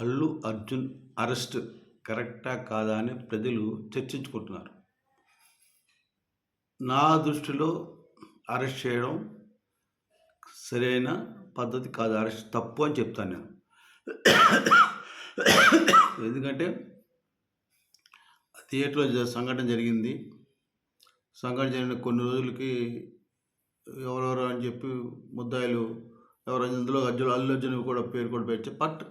Allu Arjun arrest కరెక్టా కాదా అని ప్రజలు చర్చించుకుంటున్నారు. నా దృష్టిలో అరెస్ట్ చేయడం సరైన పద్ధతి కాదు. అరెస్ట్ తప్పు అని చెప్తాను నేను. ఎందుకంటే థియేటర్లో సంఘటన జరిగింది. సంఘటన జరిగిన కొన్ని రోజులకి ఎవరెవరు అని చెప్పి ముద్దాయిలు ఎవరు ఇందులో అర్జున్ అల్లు అర్జున్ కూడా పేరు కూడా పెట్టి బట్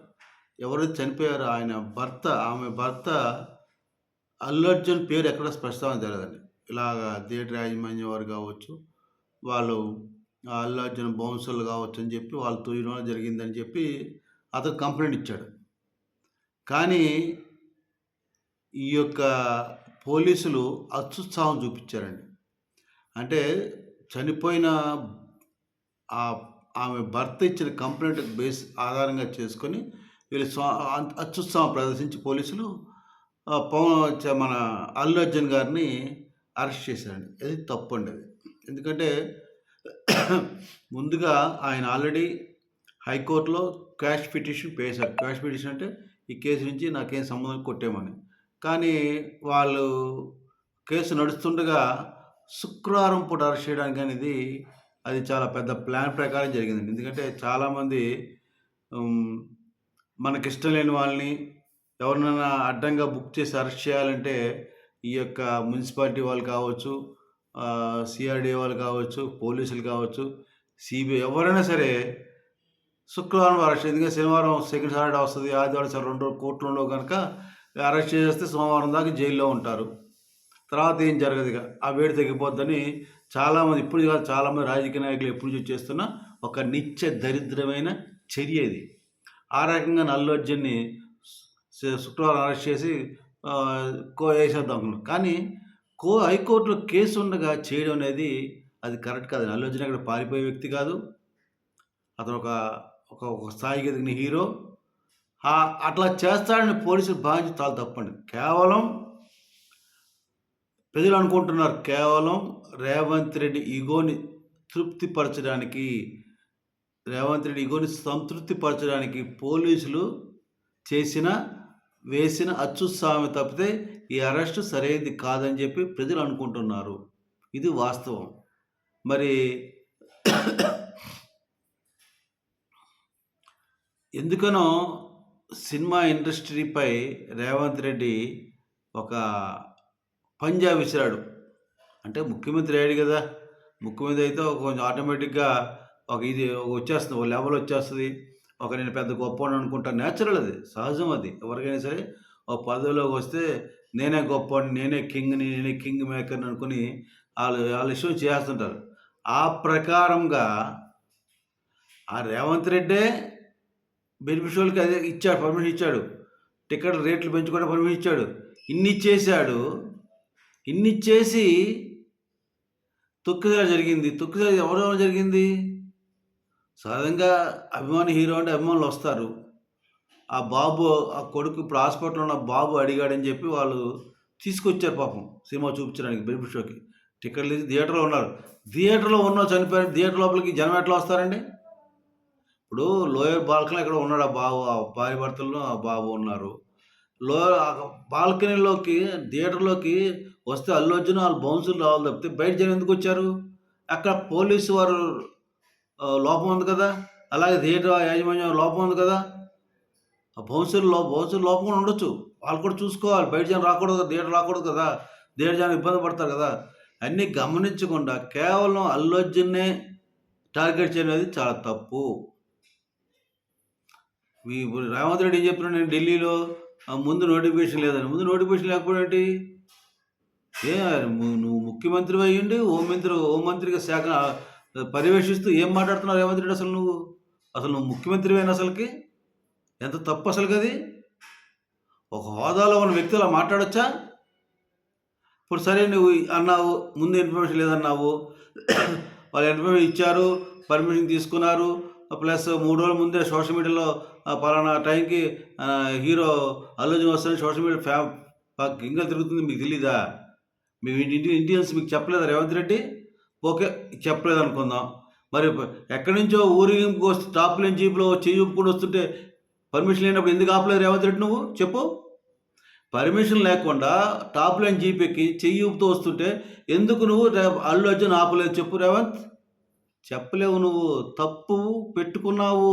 ఎవరైతే చనిపోయారో ఆయన భర్త ఆమె భర్త అల్లు అర్జున్ పేరు ఎక్కడ ప్రస్తావన తెలియదండి ఇలాగా థియేటర్ యాజమాన్యం వారు కావచ్చు వాళ్ళు అల్లు అర్జున్ బౌన్సర్లు కావచ్చు అని చెప్పి వాళ్ళు తూయడం జరిగిందని చెప్పి అతను కంప్లైంట్ ఇచ్చాడు. కానీ ఈ యొక్క పోలీసులు అత్యుత్సాహం చూపించారండి. అంటే చనిపోయిన ఆ ఆమె భర్త ఇచ్చిన కంప్లైంట్ బేస్ ఆధారంగా చేసుకొని వీళ్ళు స్వా అత్యుత్సాహం ప్రదర్శించి పోలీసులు పవన్ మన అల్లు అర్జున్ గారిని అరెస్ట్ చేశారండి. అది తప్పు అండి అది. ఎందుకంటే ముందుగా ఆయన ఆల్రెడీ హైకోర్టులో క్యాష్ పిటిషన్ పేశారు. క్యాష్ పిటిషన్ అంటే ఈ కేసు నుంచి నాకేం సంబంధం కొట్టేమని కానీ వాళ్ళు కేసు నడుస్తుండగా శుక్రవారం పూట అరెస్ట్ చేయడానికి అనేది అది చాలా పెద్ద ప్లాన్ ప్రకారం జరిగిందండి. ఎందుకంటే చాలామంది మనకిష్టం లేని వాళ్ళని ఎవరినైనా అడ్డంగా బుక్ చేసి అరెస్ట్ చేయాలంటే ఈ యొక్క మున్సిపాలిటీ వాళ్ళు కావచ్చు సిఆర్డీ వాళ్ళు కావచ్చు పోలీసులు కావచ్చు సిబిఐ ఎవరైనా సరే శుక్రవారం అరెస్ట్ ఎందుకంటే శనివారం సెకండ్ సాటర్డే వస్తుంది ఆదివారం సార్ రెండు రోజులు ఉండవు కనుక అరెస్ట్ చేస్తే సోమవారం దాకా జైల్లో ఉంటారు. తర్వాత ఏం జరగదు ఇక. ఆ వేడి తగ్గిపోద్దని చాలామంది ఇప్పుడు కాదు చాలామంది రాజకీయ నాయకులు ఎప్పుడు చేస్తున్న ఒక నిత్య దరిద్రమైన చర్య ఇది. ఆ రకంగా నల్లు అర్జున్ని శుక్రవారం అరెస్ట్ చేసి కో వేసేద్దాం అనుకున్నాం కానీ కో హైకోర్టులో కేసు ఉండగా చేయడం అనేది అది కరెక్ట్ కాదు. నల్లు అర్జున్ అక్కడ పారిపోయే వ్యక్తి కాదు. అతను ఒక ఒక ఒక స్థాయికి ఎదిగిన హీరో. అట్లా చేస్తాడని పోలీసులు భావించి చాలా తప్పండి. కేవలం ప్రజలు అనుకుంటున్నారు కేవలం రేవంత్ రెడ్డి ఈగోని తృప్తిపరచడానికి రేవంత్ రెడ్డి ఈగోని సంతృప్తిపరచడానికి పోలీసులు చేసిన వేసిన అచ్చుస్వామి తప్పితే ఈ అరెస్టు సరైనది కాదని చెప్పి ప్రజలు అనుకుంటున్నారు. ఇది వాస్తవం. మరి ఎందుకనో సినిమా ఇండస్ట్రీపై రేవంత్ రెడ్డి ఒక పంజా విసిరాడు. అంటే ముఖ్యమంత్రి అయ్యాడు కదా. ముఖ్యమంత్రి అయితే కొంచెం ఆటోమేటిక్గా ఒక ఇది వచ్చేస్తుంది ఒక లెవెల్ వచ్చేస్తుంది. ఒక నేను పెద్ద గొప్ప అనుకుంటా న్యాచురల్ అది సహజం అది. ఎవరికైనా సరే ఒక పదవిలోకి వస్తే నేనే గొప్ప నేనే కింగ్ని నేనే కింగ్ మేకర్ని అనుకుని వాళ్ళు వాళ్ళ ఇష్టం చేస్తుంటారు. ఆ ప్రకారంగా ఆ రేవంత్ రెడ్డే బెనిఫిషియల్కి అదే ఇచ్చాడు పర్మిషన్ ఇచ్చాడు. టికెట్ రేట్లు పెంచుకోవడం పర్మిషన్ ఇచ్చాడు. ఇన్ని చేశాడు ఇన్ని చేసి తొక్కిసలాట జరిగింది. తొక్కిసలాట ఎవరెవరు జరిగింది? సహజంగా అభిమాని హీరో అంటే అభిమానులు వస్తారు. ఆ బాబు ఆ కొడుకు ఇప్పుడు హాస్పిటల్లో ఉన్న బాబు అడిగాడని చెప్పి వాళ్ళు తీసుకొచ్చారు పాపం సినిమా చూపించడానికి బెనిఫిట్ షోకి. టికెట్లు తీసి థియేటర్లో ఉన్నారు. థియేటర్లో ఉన్న చనిపోయారు. థియేటర్ లోపలికి జనం ఎట్లా వస్తారండి? ఇప్పుడు లోయర్ బాల్కనీ ఇక్కడ ఉన్నాడు ఆ బాబు ఆ భార్య భర్తలు ఆ బాబు ఉన్నారు. లో బాల్కనీలోకి థియేటర్లోకి వస్తే అల్లు అర్జున్ వాళ్ళు బౌన్సులు రావాలి తప్పితే బయట జనం ఎందుకు వచ్చారు? అక్కడ పోలీసు వారు లోపం ఉంది కదా. అలాగే థియేటర్ యాజమాన్యం లోపం ఉంది కదా. ఆ భవిష్యత్తు లో లోపం కూడా ఉండొచ్చు. వాళ్ళు కూడా చూసుకోవాలి. బయట జనం రాకూడదు కదా, థియేటర్ రాకూడదు కదా. థియేటర్ జనం ఇబ్బంది పడతారు కదా. అన్నీ గమనించకుండా కేవలం అల్లు అర్జున్నే టార్గెట్ చేయడం అనేది చాలా తప్పు. మీ ఇప్పుడు రేవంత్ రెడ్డి ఏం చెప్తున్నాడు నేను ఢిల్లీలో? ముందు నోటిఫికేషన్ లేదని. ముందు నోటిఫికేషన్ లేకపోతే ఏంటి? ఏ నువ్వు ముఖ్యమంత్రి అయ్యండి హోంమంత్రి హోంమంత్రిగా శాఖ పర్యవేక్షిస్తూ ఏం మాట్లాడుతున్నావు రేవంత్ రెడ్డి అసలు నువ్వు? అసలు నువ్వు ముఖ్యమంత్రి అసలుకి? ఎంత తప్పు అసలు అది? ఒక హోదాలో ఉన్న వ్యక్తి అలా మాట్లాడొచ్చా? ఇప్పుడు సరే నువ్వు అన్నావు ముందు ఇన్ఫర్మేషన్ లేదన్నావు వాళ్ళు ఇన్ఫర్మేషన్ ఇచ్చారు పర్మిషన్ తీసుకున్నారు ప్లస్ మూడు రోజుల ముందే సోషల్ మీడియాలో పలానా టైంకి హీరో అల్లుజన్ వస్తారని సోషల్ మీడియా ఫ్యా గింగలు తిరుగుతుంది మీకు తెలీదా? మీ ఇంటి ఇండియన్స్ మీకు చెప్పలేదా రేవంత్ రెడ్డి? ఓకే చెప్పలేదు అనుకుందాం మరి ఎక్కడి నుంచో ఊరేగింపుకి వస్తే టాప్ లైన్ జీప్లో చెయ్యి ఊపుకొని వస్తుంటే పర్మిషన్ లేనప్పుడు ఎందుకు ఆపలేదు రేవంత్ రెడ్డి నువ్వు? చెప్పు. పర్మిషన్ లేకుండా టాప్ లైన్ జీపీకి చెయ్యి ఊపుతూ వస్తుంటే ఎందుకు నువ్వు అల్లు అర్జున్ ఆపలేదు చెప్పు రేవంత్. చెప్పలేవు నువ్వు. తప్పు పెట్టుకున్నావు.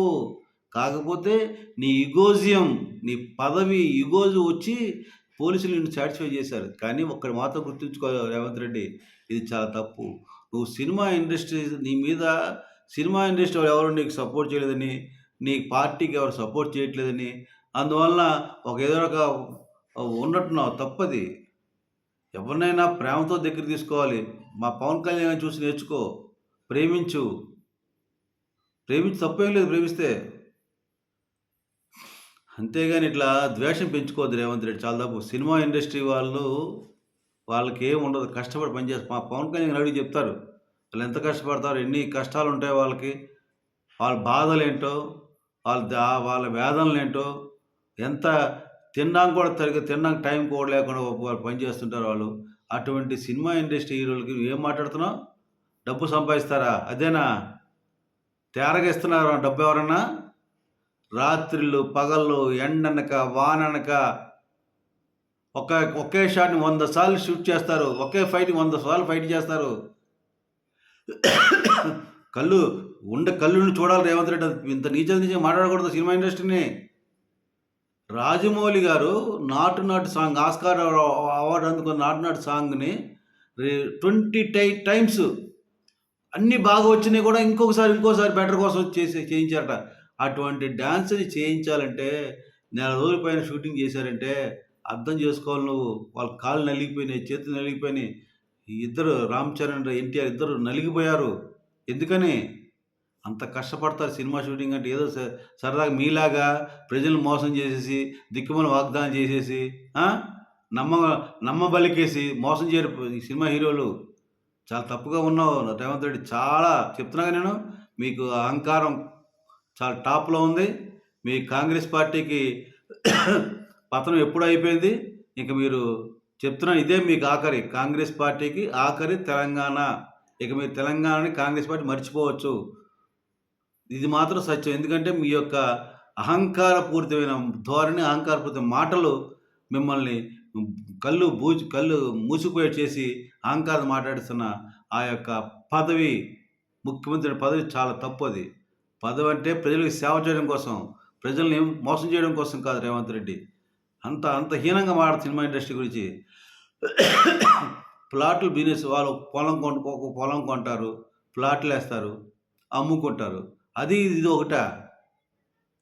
కాకపోతే నీ ఇగోజియం నీ పదవి ఇగోజు వచ్చి పోలీసులు నిన్ను సాటిస్ఫై చేశారు. కానీ ఒక్కటి మాత్రం గుర్తుంచుకో రేవంత్ రెడ్డి ఇది చాలా తప్పు. నువ్వు సినిమా ఇండస్ట్రీ నీ మీద సినిమా ఇండస్ట్రీ వాళ్ళు ఎవరు నీకు సపోర్ట్ చేయలేదని నీ పార్టీకి ఎవరు సపోర్ట్ చేయట్లేదని అందువలన ఒక ఏదో ఒక ఉన్నట్టున్నావు తప్పది. ఎవరినైనా ప్రేమతో దగ్గర తీసుకోవాలి. మా పవన్ కళ్యాణ్ చూసి నేర్చుకో. ప్రేమించు. ప్రేమించి తప్పేం లేదు ప్రేమిస్తే. అంతేగాని ఇట్లా ద్వేషం పెంచుకోవద్దు రేవంత్ రెడ్డి. చాలా తప్పు సినిమా ఇండస్ట్రీ వాళ్ళు వాళ్ళకి ఏం ఉండదు. కష్టపడి పనిచేసి మా పవన్ కళ్యాణ్ అడిగి చెప్తారు. వాళ్ళు ఎంత కష్టపడతారు? ఎన్ని కష్టాలు ఉంటాయి వాళ్ళకి? వాళ్ళ బాధలు ఏంటో వాళ్ళ వాళ్ళ వేదనలు ఏంటో ఎంత తిన్నాక కూడా తరిగి తినడానికి టైం కూడా లేకుండా వాళ్ళు పనిచేస్తుంటారు వాళ్ళు. అటువంటి సినిమా ఇండస్ట్రీ హీరోలకి ఏం మాట్లాడుతున్నావు? డబ్బు సంపాదిస్తారా? అదేనా? తేరగిస్తున్నారా? డబ్బు ఎవరన్నా? రాత్రిళ్ళు పగళ్ళు ఎండనక వాననక ఒక ఒకే షాట్ని వంద సార్లు షూట్ చేస్తారు. ఒకే ఫైట్ వంద సార్లు ఫైట్ చేస్తారు. కళ్ళు ఉండ కళ్ళుని చూడాలి రేవంత్ రెడ్డి. ఇంత నీచ నీచ మాట్లాడకూడదు సినిమా ఇండస్ట్రీని. రాజమౌళి గారు నాటు నాటు సాంగ్ ఆస్కార్ అవార్డు అందుకున్న నాటు నాటు సాంగ్ని ట్వంటీ టై టైమ్స్ అన్నీ బాగా వచ్చినాయి కూడా ఇంకొకసారి ఇంకోసారి బెటర్ కోసం చేసి చేయించారట. అటువంటి డ్యాన్స్ని చేయించాలంటే నెల రోజుల పైన షూటింగ్ చేశారంటే అర్థం చేసుకోవాలి నువ్వు. వాళ్ళ కాళ్ళు నలిగిపోయినాయి చేతులు నలిగిపోయినాయి. ఇద్దరు రామ్ చరణ్ ఎన్టీఆర్ ఇద్దరు నలిగిపోయారు. ఎందుకని? అంత కష్టపడతారు సినిమా షూటింగ్ అంటే ఏదో సరదాగా మీలాగా ప్రజలను మోసం చేసేసి దిక్కుమల వాగ్దానం చేసేసి నమ్మ నమ్మబలికేసి మోసం చేయరు సినిమా హీరోలు. చాలా తప్పుగా ఉన్నావు రేవంత్ రెడ్డి. చాలా చెప్తున్నాగా నేను మీకు అహంకారం చాలా టాప్లో ఉంది. మీ కాంగ్రెస్ పార్టీకి పతనం ఎప్పుడు అయిపోయింది? ఇక మీరు చెప్తున్నా ఇదే మీకు ఆఖరి. కాంగ్రెస్ పార్టీకి ఆఖరి తెలంగాణ. ఇక మీరు తెలంగాణని కాంగ్రెస్ పార్టీ మర్చిపోవచ్చు. ఇది మాత్రం సత్యం. ఎందుకంటే మీ యొక్క అహంకారపూరితమైన ధోరణి అహంకారపూరిత మాటలు మిమ్మల్ని కళ్ళు బూజి కళ్ళు మూసిపోయే చేసి అహంకారం మాట్లాడుతున్న ఆ యొక్క పదవి ముఖ్యమంత్రి పదవి చాలా తప్పు అది. పదవి అంటే ప్రజలకు సేవ చేయడం కోసం ప్రజల్ని మోసం చేయడం కోసం కాదు రేవంత్ రెడ్డి. అంత అంత హీనంగా మాట్లాడు సినిమా ఇండస్ట్రీ గురించి ప్లాట్లు బిజినెస్ వాళ్ళు పొలం కొను పొలం కొంటారు ప్లాట్లు వేస్తారు అమ్ముకుంటారు అది ఇది ఒకట.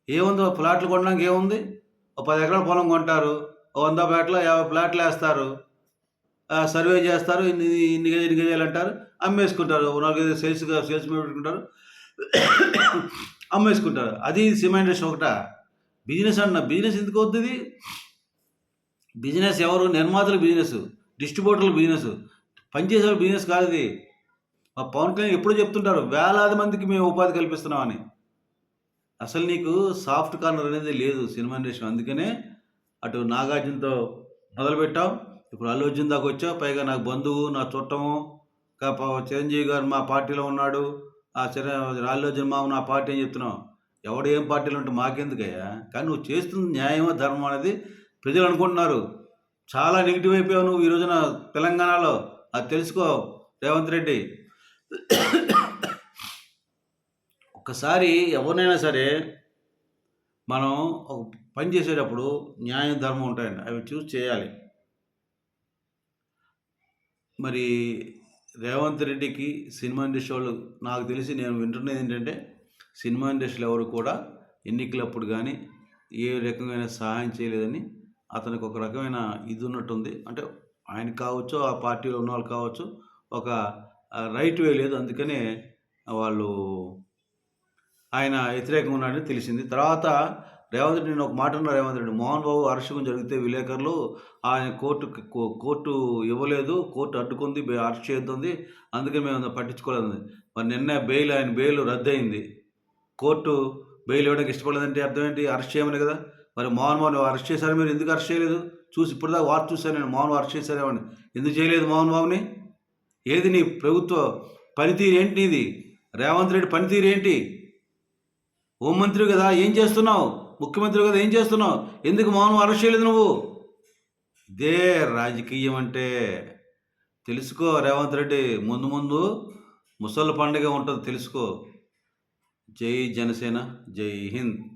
ఏముంది? ప్లాట్లు కొనడానికి ఏముంది? ఒక పది ఎకరాల పొలం కొంటారు వంద ప్లాట్లు యాభై ప్లాట్లు వేస్తారు. సర్వే చేస్తారు ఇన్ని ఇన్ని గజాలు ఇన్ని గజాలు అంటారు. అమ్మేసుకుంటారు. ఓ నాలుగైదు సేల్స్గా సేల్స్ పెట్టుకుంటారు. అమ్మేసుకుంటారు. అది సినిమా ఇండస్ట్రీ ఒకట. బిజినెస్ అన్న బిజినెస్ ఎందుకు అవుతుంది బిజినెస్ ఎవరు? నిర్మాతల బిజినెస్ డిస్ట్రిబ్యూటర్ల బిజినెస్. పనిచేసే బిజినెస్ కాదు ఇది. మా పవన్ కళ్యాణ్ ఎప్పుడు చెప్తుంటారు వేలాది మందికి మేము ఉపాధి కల్పిస్తున్నామని. అసలు నీకు సాఫ్ట్ కార్నర్ అనేది లేదు సినిమా ఇండస్ట్రీ. అందుకనే అటు నాగార్జునతో మొదలుపెట్టాం. ఇప్పుడు అల్లు అర్జున్ దాకా వచ్చావు. పైగా నాకు బంధువు నా చుట్టము చిరంజీవి గారు మా పార్టీలో ఉన్నాడు. ఆ చిర అల్లు అర్జున్ మామ నా పార్టీ అని చెప్తున్నావు. ఎవడు ఏం పార్టీలో ఉంటే మాకెందుకయ్యా? కానీ నువ్వు చేస్తుంది న్యాయమో ధర్మం అనేది ప్రజలు అనుకుంటున్నారు. చాలా నెగిటివ్ అయిపోయావు నువ్వు ఈ రోజున తెలంగాణలో. అది తెలుసుకో రేవంత్ రెడ్డి. ఒక్కసారి ఎవరినైనా సరే మనం ఒక పని చేసేటప్పుడు న్యాయం ధర్మం ఉంటాయండి. అవి చూసి చేయాలి. మరి రేవంత్ రెడ్డికి సినిమా ఇండస్ట్రీ వాళ్ళు నాకు తెలిసి నేను వింటున్నది ఏంటంటే సినిమా ఇండస్ట్రీలో ఎవరు కూడా ఎన్నికలప్పుడు కానీ ఏ రకమైన సహాయం చేయలేదని అతనికి ఒక రకమైన ఇది ఉన్నట్టుంది అంటే ఆయన కావచ్చు ఆ పార్టీలో ఉన్న వాళ్ళు కావచ్చు ఒక రైట్ వే లేదు. అందుకనే వాళ్ళు ఆయన వ్యతిరేకంగా ఉన్నాడని తెలిసింది. తర్వాత రేవంత్ రెడ్డి నేను ఒక మాట ఉన్నా రేవంత్ రెడ్డి మోహన్ బాబు అరెస్టు జరిగితే విలేకరులు ఆయన కోర్టు కోర్టు ఇవ్వలేదు కోర్టు అడ్డుకుంది అరెస్ట్ చేద్దుంది. అందుకే మేము పట్టించుకోలేదు. మరి నిన్న బెయిల్ ఆయన బెయిల్ రద్దయింది. కోర్టు బెయిల్ ఇవ్వడానికి ఇష్టపడలేదంటే అర్థం ఏంటి? అరెస్ట్ చేయమని కదా. మరి మోహన్ బాబు అరెస్ట్ చేశారు మీరు? ఎందుకు అరెస్ట్ చేయలేదు? చూసి ఇప్పటిదాకా వార్త చూశాను నేను మోహన్ అరెస్ట్ చేశారేమని. ఎందుకు చేయలేదు మోహన్ బాబుని? ఏది నీ ప్రభుత్వ పనితీరు ఏంటి నీది? రేవంత్ రెడ్డి పనితీరు ఏంటి? హోంమంత్రి కదా ఏం చేస్తున్నావు? ముఖ్యమంత్రి కదా ఏం చేస్తున్నావు? ఎందుకు మౌనం అరెస్ట్ చేయలేదు నువ్వు? ఇదే రాజకీయం అంటే. తెలుసుకో రేవంత్ రెడ్డి ముందు ముందు ముసళ్ళ పండుగ ఉంటుంది తెలుసుకో. జై జనసేన జై హింద్.